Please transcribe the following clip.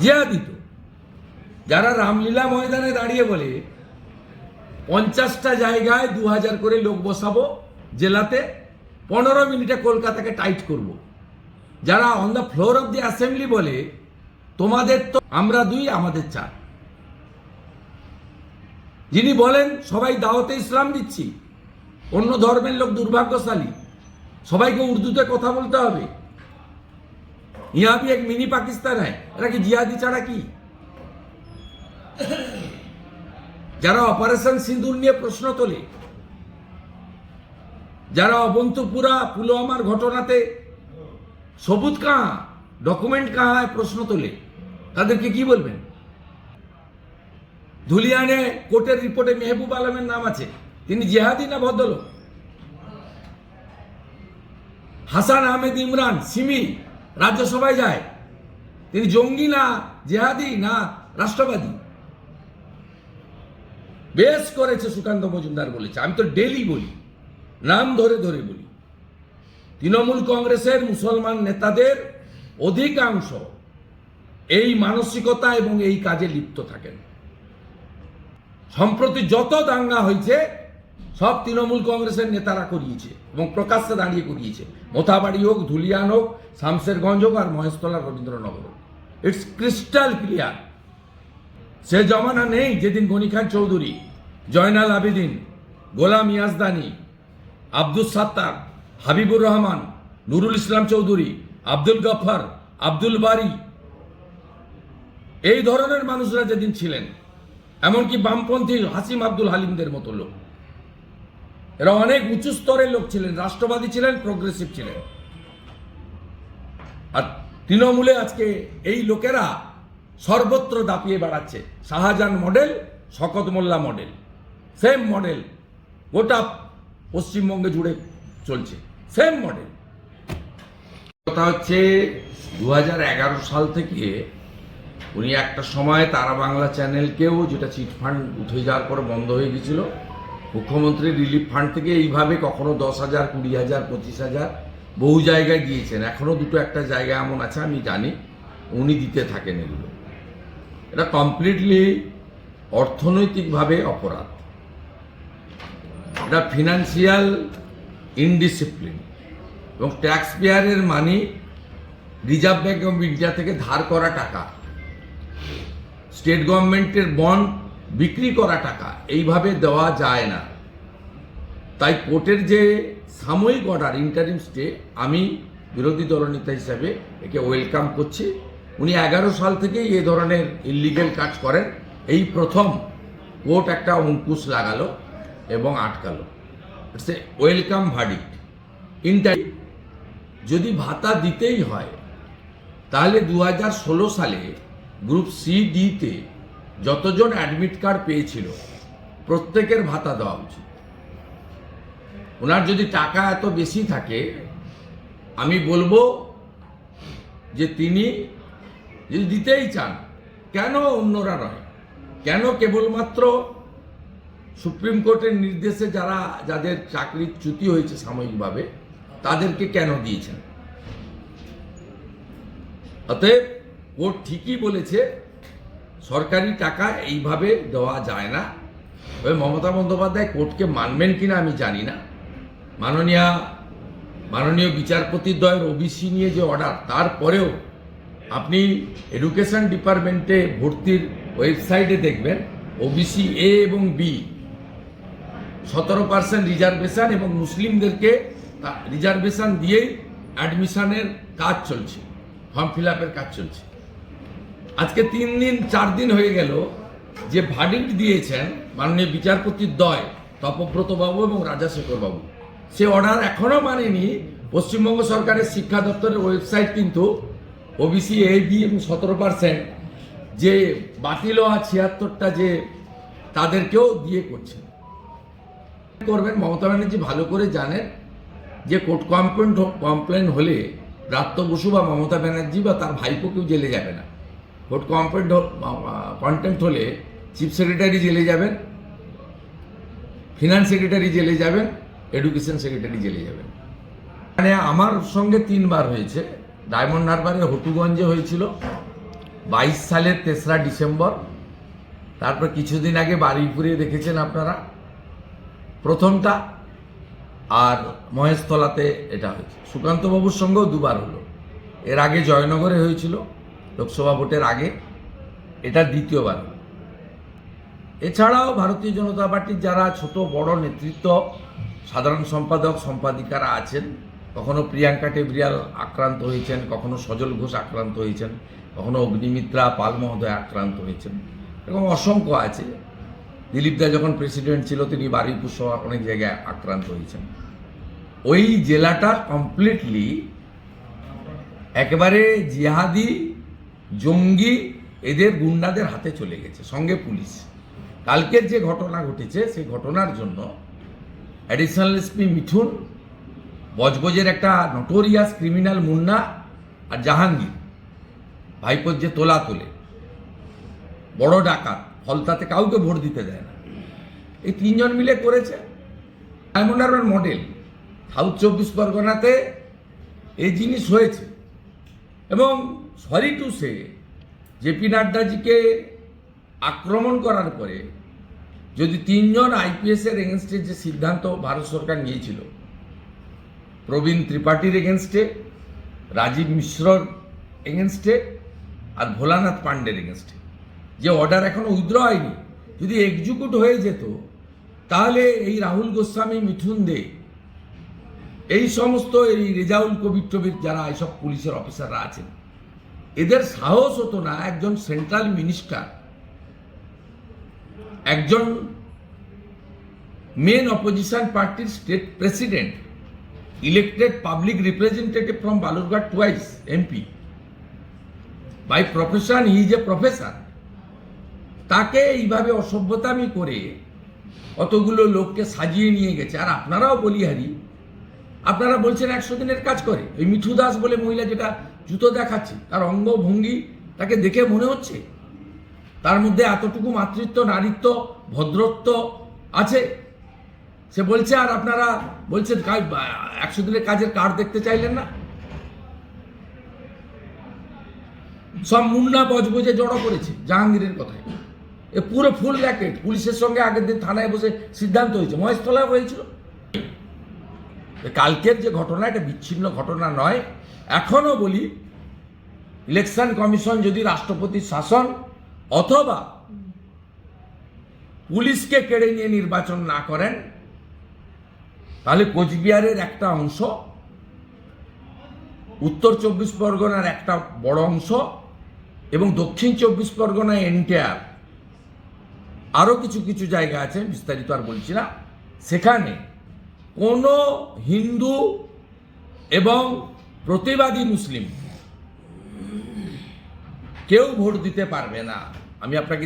জিয়াদি তো যারা রামলীলা ময়দানে দাঁড়িয়ে বলে, পঞ্চাশটা জায়গায় দু হাজার করে লোক বসাবো জেলাতে, পনেরো মিনিটে কলকাতাকে টাইট করব। যারা on the floor of the assembly বলে, তোমাদের তো আমরা দুই, আমাদের চার। যিনি বলেন, সবাই দাওয়াতে ইসলাম দিচ্ছি, অন্য ধর্মের লোক দুর্ভাগ্যশালী, সবাইকে উর্দুতে কথা বলতে হবে। ইহা ভি এক মিনি পাকিস্তান হ্যাঁ এরা কি জিহাদি ছাড়া কি যারা অপারেশন সিঁদুর নিয়ে প্রশ্ন তোলে যারা অবন্তপুরা পুলওয়ামার ঘটনাতে সবুজ কাহা ডকুমেন্ট কাহা প্রশ্ন তোলে তাদেরকে কি বলবেন ধুলিয়ানে কোর্টের রিপোর্টে মেহবুব আলমের নাম আছে তিনি জেহাদি না ভদ্রলোক হাসান আহমেদ ইমরান সিমি রাজ্যসভায় যায়। তিনি জঙ্গি না, জেহাদি না, রাষ্ট্রবাদী। বেশ করেছে সুকান্ত মজুমদার বলেছে। আমি তো ডেলি বলি, নাম ধরে ধরে বলি। তৃণমূল কংগ্রেসের মুসলমান নেতাদের অধিকাংশ এই মানসিকতা এবং এই কাজে লিপ্ত থাকেন। সম্প্রতি যত দাঙ্গা হয়েছে সব তৃণমূল কংগ্রেসের নেতারা করিয়েছে এবং প্রকাশ্যে দাঁড়িয়ে করিয়েছে। মোথাবাড়ি হোক, ধুলিয়ান হোক শামসেরগঞ্জ হোক আর মহেশতলা রবীন্দ্রনগর হোক। ইটস ক্রিস্টাল ক্লিয়ার সে জমানা নেই যেদিন গনি খান চৌধুরী, জয়নাল আবেদিন, গোলাম ইয়াজদানি আব্দুল সাত্তার, হাবিবুর রহমান, নুরুল ইসলাম চৌধুরী, আব্দুল গফর, আব্দুল বারি। এই ধরনের মানুষরা যেদিন ছিলেন, এমনকি বামপন্থী হাসিম আব্দুল হালিমদের মতো লোক। এরা অনেক উঁচু স্তরের লোক ছিলেন, রাষ্ট্রবাদী ছিলেন প্রগ্রেসিভ ছিলেন। আর তৃণমূলে আজকে এই লোকেরা সর্বত্র দাপিয়ে বেড়াচ্ছে। শাহজাহান মডেল, শকত মোল্লা মডেল। সেম মডেল, গোটা পশ্চিমবঙ্গে জুড়ে চলছে। Same model. কথা হচ্ছে দু হাজার এগারো সাল থেকে উনি একটা সময় তারা বাংলা চ্যানেলকেও যেটা চিটফান্ড উঠে যাওয়ার পর বন্ধ হয়ে গেছিল মুখ্যমন্ত্রী রিলিফ ফান্ড থেকে এইভাবে কখনো দশ হাজার, কুড়ি হাজার, পঁচিশ হাজার বহু জায়গায় দিয়েছেন। এখনও দুটো একটা জায়গা এমন আছে, আমি জানি। উনি দিতে থাকেন এগুলো। এটা কমপ্লিটলি অর্থনৈতিকভাবে অপরাধ। এটা ফিনান্সিয়াল ইনডিসিপ্লিন এবং ট্যাক্স পেয়ারের money Reserve Bank of India থেকে ধার করা টাকা। স্টেট গভর্নমেন্টের বন্ড বিক্রি করা টাকা, এইভাবে দেওয়া যায় না। তাই কোর্টের যে সাময়িক অর্ডার ইন্টারিম স্টে আমি বিরোধী দলনেতা হিসাবে একে ওয়েলকাম করছি। উনি এগারো সাল থেকেই এ ধরনের ইলিগেল কাজ করেন। এই প্রথম কোর্ট একটা অঙ্কুশ লাগালো এবং আটকালো। ইটস এ ওয়েলকাম ভার্ডিক্ট ইন্টারি যদি ভাতা দিতেই হয়, তাহলে দু হাজার ষোলো সালে গ্রুপ সি ডিতে যতজন অ্যাডমিট কার্ড পেয়েছিল, প্রত্যেকের ভাতা দেওয়া উচিত। ওনার যদি টাকা এত বেশি থাকে, আমি বলব যে তিনি যদি দিতেই চান, কেন অন্যরা নয়? কেন কেবলমাত্র সুপ্রিম কোর্টের নির্দেশে যারা, যাদের চাকরির চ্যুতি হয়েছে সাময়িকভাবে, তাদেরকে কেন দিয়েছেন? অতএব কোর্ট ঠিকই বলেছে সরকারি টাকা এইভাবে দেওয়া যায় না। তবে মমতা বন্দ্যোপাধ্যায় কোর্টকে মানবেন কিনা আমি জানি না। মাননীয় মাননীয় বিচারপতি দ্বয়ের ওবিসি নিয়ে যে অর্ডার তারপরেও আপনি এডুকেশন ডিপার্টমেন্টে ভর্তির ওয়েবসাইটে দেখবেন ওবিসি এ এবং বি সতেরো পার্সেন্ট রিজার্ভেশন এবং মুসলিমদেরকে রিজার্ভেশন দিয়েই অ্যাডমিশনের কাজ চলছে ফর্ম ফিল কাজ চলছে। আজকে তিন দিন, চার দিন হয়ে গেল যে ভার্ডিক্ট দিয়েছেন মাননীয় বিচারপতির দয় তপব্রত বাবু এবং রাজাশেখর বাবু সে অর্ডার এখনও মানেনি। পশ্চিমবঙ্গ সরকারের শিক্ষা দপ্তরের ওয়েবসাইট কিন্তু ওবিসি এ বি এবং সতেরো পার্সেন্ট যে বাতিল হওয়া ছিয়াত্তরটা যে তাদেরকেও দিয়ে করছেন করবেন, মমতা ব্যানার্জি ভালো করে জানেন যে কোর্ট কমপ্লেন কমপ্লেন হলে ব্রাত্য বসু বা মমতা ব্যানার্জি বা তার ভাইপো কেউ জেলে যাবে না। কোর্ট কমপ্লেন কন্টেম্প হলে চিফ সেক্রেটারি জেলে যাবেন ফিনান্স সেক্রেটারি জেলে যাবেন এডুকেশন সেক্রেটারি জেলে যাবেন। মানে আমার সঙ্গে তিনবার হয়েছে। ডায়মন্ড হারবারে হটুগঞ্জে হয়েছিল, বাইশ সালের তেসরা ডিসেম্বর। তারপর কিছুদিন আগে বারুইপুরে দেখেছেন আপনারা। প্রথমটা আর মহেশতলাতে এটা হয়েছে। সুকান্তবাবুর সঙ্গেও দুবার হলো। এর আগে জয়নগরে হয়েছিল। লোকসভা ভোটের আগে, এটা দ্বিতীয়বার। এছাড়াও ভারতীয় জনতা পার্টির যারা ছোট, বড় নেতৃত্ব, সাধারণ সম্পাদক, সম্পাদিকারা আছেন, কখনো প্রিয়াঙ্কা টেবরিয়াল আক্রান্ত হয়েছেন, কখনো সজল ঘোষ আক্রান্ত হয়েছেন, কখনো অগ্নিমিত্রা পাল মহোদয় আক্রান্ত হয়েছেন, এরকম অসংখ্য আছে। দিলীপ দা যখন প্রেসিডেন্ট ছিল, তিনি বারুইপুর সহ অনেক জায়গায় আক্রান্ত হয়েছেন। ওই জেলাটা কমপ্লিটলি একেবারে জিহাদি জঙ্গি এদের গুন্ডাদের হাতে চলে গেছে, সঙ্গে পুলিশ। কালকের যে ঘটনা ঘটেছে, সেই ঘটনার জন্য অ্যাডিশনাল এসপি মিঠুন, বজবজের একটা নটোরিয়াস ক্রিমিনাল মুন্না আর জাহাঙ্গীর, ভাইপোর যে তোলা তোলে, বড় ডাকাত, ফলতাতে কাউকে ভোট দিতে দেয় না। এই তিনজন মিলে করেছে। ডায়মন্ড মডেল সাউথ চব্বিশ পরগনাতে এই জিনিস হয়েছে। এবং সরি টু সে জেপি নাড্ডাজিকে আক্রমণ করার পরে যদি তিনজন আইপিএসের এগেনস্টে যে সিদ্ধান্ত ভারত সরকার নিয়েছিল, প্রবীণ ত্রিপাঠীর এগেনস্টে রাজীব মিশ্রর এগেনস্টে আর ভোলানাথ পান্ডের এগেনস্টে যে অর্ডার এখনও উইথড্র হয়নি, যদি এক্সিকিউট হয়ে যেত, তাহলে এই রাহুল গোস্বামী মিঠুন দে, এই সমস্ত এই রেজাউল কবির টবির যারা এইসব পুলিশের অফিসাররা আছেন এদের সাহস হতো না একজন সেন্ট্রাল মিনিস্টার, একজন মেন অপোজিশন পার্টির state president elected public representative from Balurghat twice MP by profession is a professor তাকে এইভাবে অসভ্যতামি করে অতগুলো লোককে সাজিয়ে নিয়ে গেছে। আর আপনারাও বলিহারি আপনারা বলছেন একশো দিনের কাজ করে। ওই মিঠু দাস বলে মহিলা যেটা জুতো দেখাচ্ছে, তার অঙ্গভঙ্গি তাকে দেখে মনে হচ্ছে। তার মধ্যে এতটুকু মাতৃত্ব, নারীত্ব, ভদ্রত্ব আছে। সে বলছে, আর আপনারা বলছেন একশো দিনের কাজের কার্ড দেখতে চাইলেন না? সব মুন্না বজবজে জড়ো করেছে জাহাঙ্গীরের কথায়। এ পুরো ফুল র্যাকেট পুলিশের সঙ্গে আগের দিন থানায় বসে সিদ্ধান্ত হয়েছে। মহেশতলায় হয়েছিল। কালকের যে ঘটনা, এটা বিচ্ছিন্ন ঘটনা নয়। এখনও বলি, ইলেকশন কমিশন যদি রাষ্ট্রপতির শাসন অথবা পুলিশকে কেড়ে নিয়ে নির্বাচন না করেন, তাহলে কোচবিহারের একটা অংশ, উত্তর চব্বিশ পরগনার একটা বড় অংশ এবং দক্ষিণ চব্বিশ পরগনায় এনটিআর। আরও কিছু কিছু জায়গা আছে, বিস্তারিত আর বলছি না। সেখানে কোনো হিন্দু এবং প্রতিবাদী মুসলিম কেউ ভোট দিতে পারবে না। আমি আপনাকে